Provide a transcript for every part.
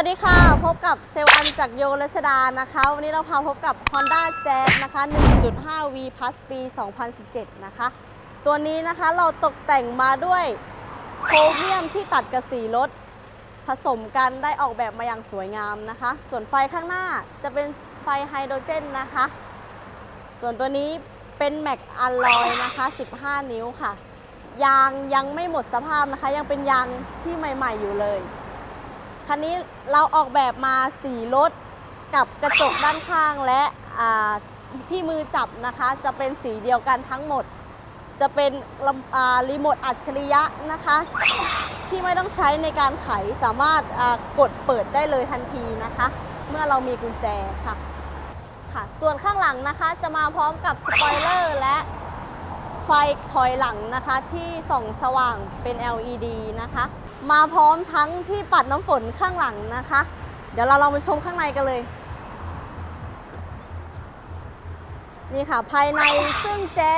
วัสดีค่ะ พบกับเซลล์อันจากโยรัชดานะคะ วันนี้เราพาพบกับ Honda Jazz นะคะ 1.5 V Plus ปี 2017 นะคะ ตัวนี้นะคะเราตกแต่งมาด้วยโครเมียมที่ตัดกับสีรถ ผสมกันได้ออกแบบมาอย่างสวยงามนะคะ ส่วนไฟข้างหน้าจะเป็นไฟไฮโดรเจนนะคะ ส่วนตัวนี้เป็นแม็กอ l ลอยนะคะ 15 นิ้วค่ะ ยางยังไม่หมดสภาพนะคะ ยังเป็นยางที่ใหม่ ๆ อยู่เลย คันนี้เราออกแบบมาสีรถกับกระจกด้านข้างและที่มือจับนะคะ จะเป็นสีเดียวกันทั้งหมด จะเป็นรีโมทอัจฉริยะนะคะ ที่ไม่ต้องใช้ในการไขสามารถกดเปิดได้เลยทันทีนะคะ เมื่อเรามีกุญแจค่ะค่ะ ส่วนข้างหลังนะคะจะมาพร้อมกับสปอยเลอร์และไฟถอยหลังนะคะที่ส่องสว่างเป็น LED นะคะ มาพร้อมทั้งที่ปัดน้ำฝนข้างหลังนะคะ เดี๋ยวเราลองไปชมข้างในกันเลย นี่ค่ะภายในซึ่งแจ๊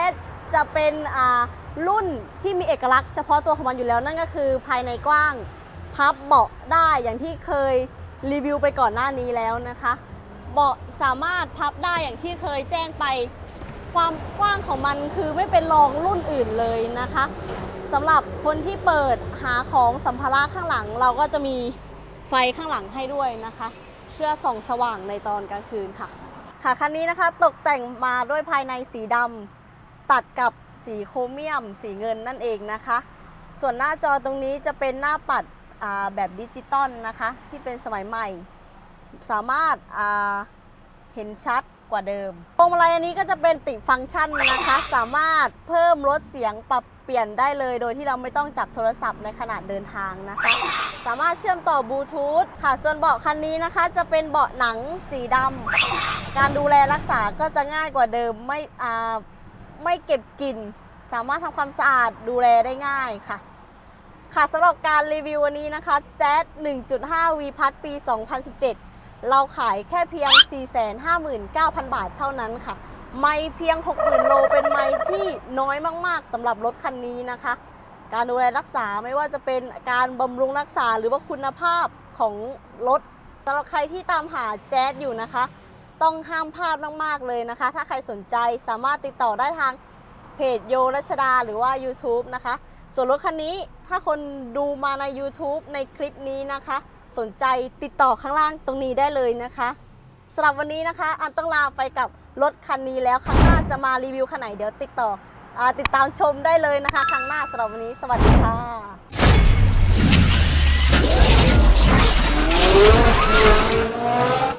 จะเป็นอ่ารุ่นที่มีเอกลักษณ์เฉพาะตัวของมันอยู่แล้วนั่นก็คือภายในกว้างพับเบาะได้อย่างที่เคยรีวิวไปก่อนหน้านี้แล้วนะคะ เบาะสามารถพับได้อย่างที่เคยแจ้งไป ความกว้างของมันคือไม่เป็นรองรุ่นอื่นเลยนะคะ สำหรับคนที่เปิดหาของสัมภาระข้างหลัง เราก็จะมีไฟข้างหลังให้ด้วยนะคะ เพื่อส่องสว่างในตอนกลางคืนค่ะ ค่ะคันนี้นะคะตกแต่งมาด้วยภายในสีดำตัดกับสีโครเมียม สีเงินนั่นเองนะคะ ส่วนหน้าจอตรงนี้จะเป็นหน้าปัดแบบดิจิตอลนะคะ ที่เป็นสมัยใหม่ สามารถเห็นชัดกว่าเดิมพวงมาลัยอันนี้ก็จะเป็นติฟังก์ชันนะคะ สามารถเพิ่มลดเสียงปรับ ปลี่ยนได้เลยโดยที่เราไม่ต้องจับโทรศัพท์ในขณะเดินทางนะคะ สามารถเชื่อมต่อบลูทูธค่ะ ส่วนเบาะคันนี้นะคะจะเป็นเบาะหนังสีดำการดูแลรักษาก็จะง่ายกว่าเดิมไม่ไม่เก็บกลิ่น สามารถทำความสะอาดดูแลได้ง่ายค่ะ ค่ะสำหรับการรีวิววันนี้นะคะแจ๊ส1.5 V พัดปี 2017 เราขายแค่เพียง 459,000 บาทเท่านั้นค่ะ ไม่เพียง 60,000 โล เป็นไม้ที่น้อยมาก ๆสำหรับรถคันนี้นะคะ การดูแลรักษาไม่ว่าจะเป็นการบำรุงรักษาหรือว่าคุณภาพของรถสำหรับใครที่ตามหาแจ๊สอยู่นะคะ ต้องห้ามพลาดมาก ๆ เลยนะคะ ถ้าใครสนใจสามารถติดต่อได้ทางเพจโยรัชดาหรือว่า YouTube นะคะ ส่วนรถคันนี้ถ้าคนดูมาใน YouTube ในคลิปนี้นะคะ สนใจติดต่อข้างล่างตรงนี้ได้เลยนะคะสำหรับวันนี้นะคะ อันต้องลาไปกับ รถคันนี้แล้วครั้งหน้าจะมารีวิวคันไหนเดี๋ยวติดต่ออติดตามชมได้เลยนะคะ ครั้งหน้าสำหรับวันนี้ สวัสดีค่ะ